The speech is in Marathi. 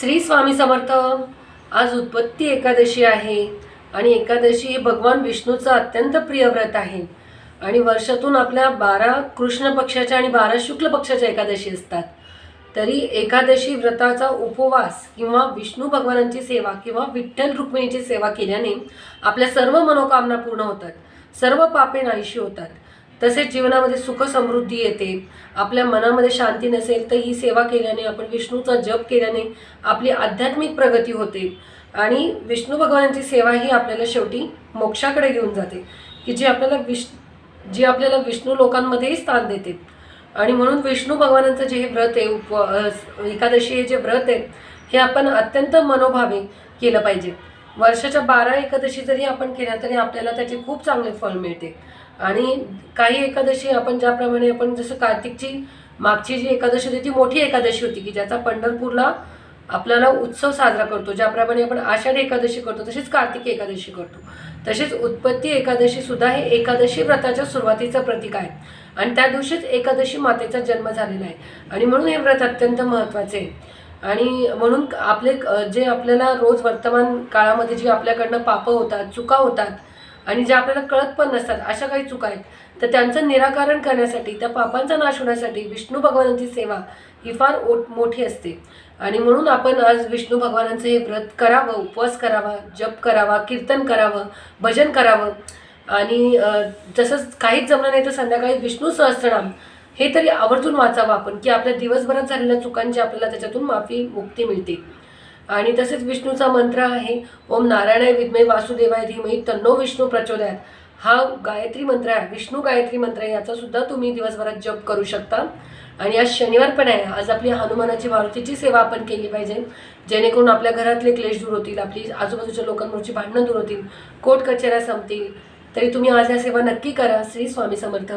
श्री स्वामी समर्थ. आज उत्पत्ती एकादशी आहे आणि एकादशी हे भगवान विष्णूचं अत्यंत प्रिय व्रत आहे. आणि वर्षातून आपल्या बारा कृष्ण पक्षाच्या आणि बारा शुक्ल पक्षाच्या एकादशी असतात. तरी एकादशी व्रताचा उपवास किंवा विष्णू भगवानांची सेवा किंवा विठ्ठल रुक्मिणीची सेवा केल्याने आपल्या सर्व मनोकामना पूर्ण होतात. सर्व पापे नाहीशी होतात. तसेच जीवनामध्ये सुख समृद्धी येते. आपल्या मनामध्ये शांती नसेल तर ही सेवा केल्याने आपण विष्णूचा जप केल्याने आपली आध्यात्मिक प्रगती होते. आणि विष्णू भगवानांची सेवा ही आपल्याला शेवटी मोक्षाकडे घेऊन जाते की जी आपल्याला विष जी आपल्याला विष्णू लोकांमध्येही स्थान देते. आणि म्हणून विष्णू भगवानांचं जे हे व्रत आहे उप एकादशी हे जे व्रत आहे हे आपण अत्यंत मनोभावे केलं पाहिजे. वर्षाच्या बारा एकादशी जरी आपण केल्या तरी आपल्याला त्याचे खूप चांगले फळ मिळते. आणि काही एकादशी आपण ज्याप्रमाणे आपण जसं कार्तिकची मागची जी एकादशी होती ती मोठी एकादशी होती की ज्याचा पंढरपूरला आपल्याला उत्सव साजरा करतो ज्याप्रमाणे आपण आषाढी एकादशी करतो तशीच कार्तिक एकादशी करतो. तसेच उत्पत्ती एकादशी सुद्धा हे एकादशी व्रताच्या सुरुवातीचं प्रतीक आहे. आणि त्या दिवशीच एकादशी मातेचा जन्म झालेला आहे. आणि म्हणून हे व्रत अत्यंत महत्त्वाचे आहे. आणि म्हणून आपले जे आपल्याला रोज वर्तमान काळामध्ये जी आपल्याकडनं पापं होतात चुका होतात आणि ज्या आपल्याला कळत पण नसतात अशा काही चुका आहेत. तर त्यांचं निराकरण करण्यासाठी त्या पापांचा नाश होण्यासाठी विष्णू भगवानांची सेवा ही फार ओट मोठी असते. आणि म्हणून आपण आज विष्णू भगवानांचं हे व्रत करावं उपवास करावा जप करावा कीर्तन करावं भजन करावं. आणि जसं जसंच काहीच जमलं नाही तर संध्याकाळी विष्णू सहस्रनाम हे तरी आवर्जून वाचावं आपण की आपल्या दिवसभरात झालेल्या चुकांची आपल्याला त्याच्यातून माफी मुक्ती मिळते. आणि तसेच विष्णूचा मंत्र आहे ओम नारायणाय विद्मय वासुदेवाय धीमही तन्नो विष्णू प्रचोदयात. हा गायत्री मंत्र आहे विष्णू गायत्री मंत्र आहे याचा सुद्धा तुम्ही दिवसभरात जप करू शकता. आणि आज शनिवार पण आहे आज आपली हनुमानाची मारुतीची सेवा आपण केली पाहिजे जेणेकरून आपल्या घरातले क्लेश दूर होतील आपली आजूबाजूच्या लोकांवरची भांडणं दूर होतील कोर्ट कचेऱ्या संपतील. तरी तुम्ही आज या सेवा नक्की करा श्री स्वामी समर्थ.